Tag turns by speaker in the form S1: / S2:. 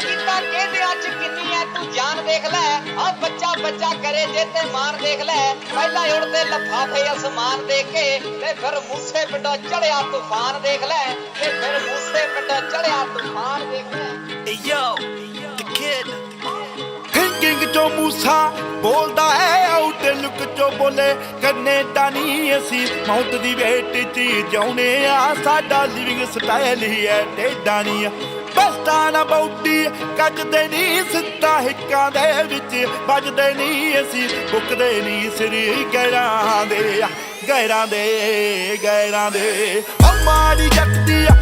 S1: ਕੀਤਾ ਕਹਿੰਦੇ ਅੱਜ ਕਿੰਨੀ ਐ, ਤੂੰ ਜਾਨ ਦੇਖ ਲੈ। ਆ ਬੱਚਾ ਬੱਚਾ ਕਰੇ ਜੇ ਤੇ ਮਾਰ ਦੇਖ ਲੈ। ਪਹਿਲਾਂ ਉੜਦੇ ਲਫਾਫੇ ਅਸਮਾਨ ਦੇ ਕੇ, ਤੇ ਫਿਰ ਮੂਸੇ ਪਿੰਡੋਂ ਚੜਿਆ ਤੂਫਾਨ ਦੇਖ ਲੈ। ਤੇ ਫਿਰ ਮੂਸੇ ਪਿੰਡੋਂ ਚੜਿਆ ਤੂਫਾਨ ਦੇਖ ਲੈ।
S2: ਯੋ the kid.
S3: ਹਿੰਗਿੰਗ ਮੂਸਾ ਬੋਲਦਾ ਹੈ। ਆਊਟ ਚੋਂ ਬੋਲੇ ਕੈਨੇਡਾ ਨਹੀਂ ਅਸੀਂ। ਮੌਤ ਦੀ ਵੇਟ 'ਚ ਜਿਉਨੇ ਆ। ਸਾਡਾ ਲਿਵਿੰਗ ਸਟਾਈਲ ਹੀ ਹੈ ਟੇਡਾ ਨਹੀਂ ਬਸਤਾ ਨਾ ਬੌਡੀ ਕੱਜਦੇ ਨਹੀਂ ਸਿੱਧਾ ਹਿੱਕਾਂ ਦੇ ਵਿੱਚ। ਵੱਜਦੇ ਨਹੀਂ ਅਸੀਂ ਬੁੱਕਦੇ ਨਹੀਂ ਸਿਰ ਗੈਰਾਂ ਦੇ। ਗੈਰਾਂ ਦੇ ਗੈਰਾਂ ਦੇ। ਅਮਾਰੀ ਜੱਟਦੀ ਆ